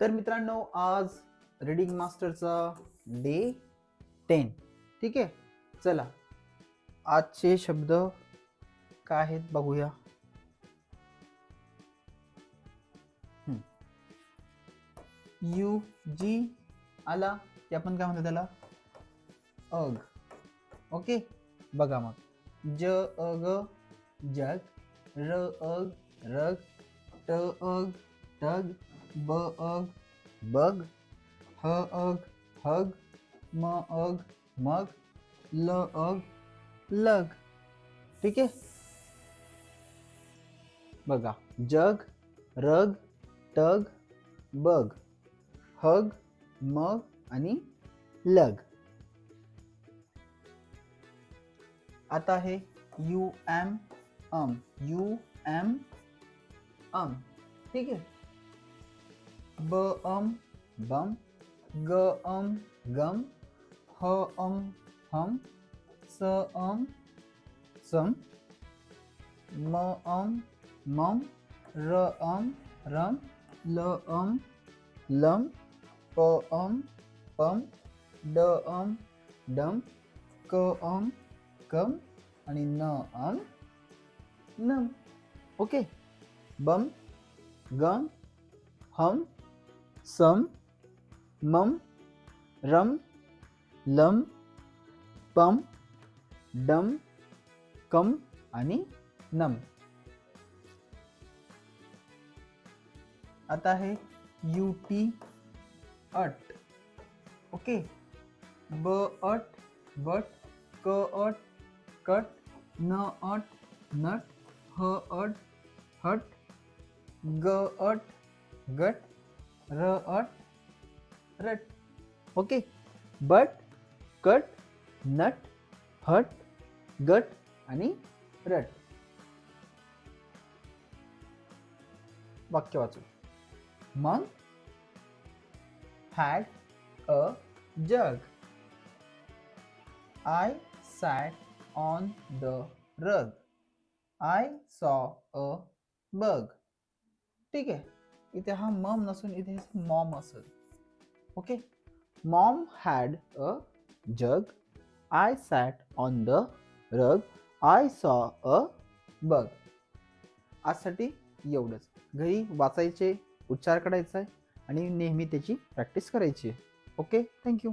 तर मित्रांनो आज रीडिंग मास्टरचा डे टेन ठीक आहे? चला आजचे शब्द काय आहेत बघूया. यू जी आला ते आपण काय म्हणतो त्याला? अग ओके? बघा मग. ज अग जग र अग रग ट अग टग ब अग बग ह अग हग म अग मग ल अग लग ठीक आहे बघा. जग रग टग बग हग मग आणि लग. आता आहे U M um U M um ठीक आहे ब अम बम ग अम गम ह अम हम स अम सम म अम मम र अम रम ल अम लम प अम पम ड अम डम क अम कम आणि न अम नम ओके बम गम हम सम, मम, रम, लम, पम, डम, कम आणि नम। आता आहे यू टी अट। ओके? ब अट, बट, क अट, कट, न अट, नट, ह अट, हट, ग अट, गट र अट रट. ओके. बट कट नट हट गट आणि रट. वाक्य वाचू. मग had a jug I sat on the rug I saw a bug ठीक आहे. इथे हा मम नसून इथे मॉम असेल. Okay? Mom had a jug. I sat on the rug I saw a bug आजसाठी एवढंच. घरी वाचायचे उच्चार करायचा आहे आणि नेहमी त्याची प्रॅक्टिस करायची. आहे ओके थँक्यू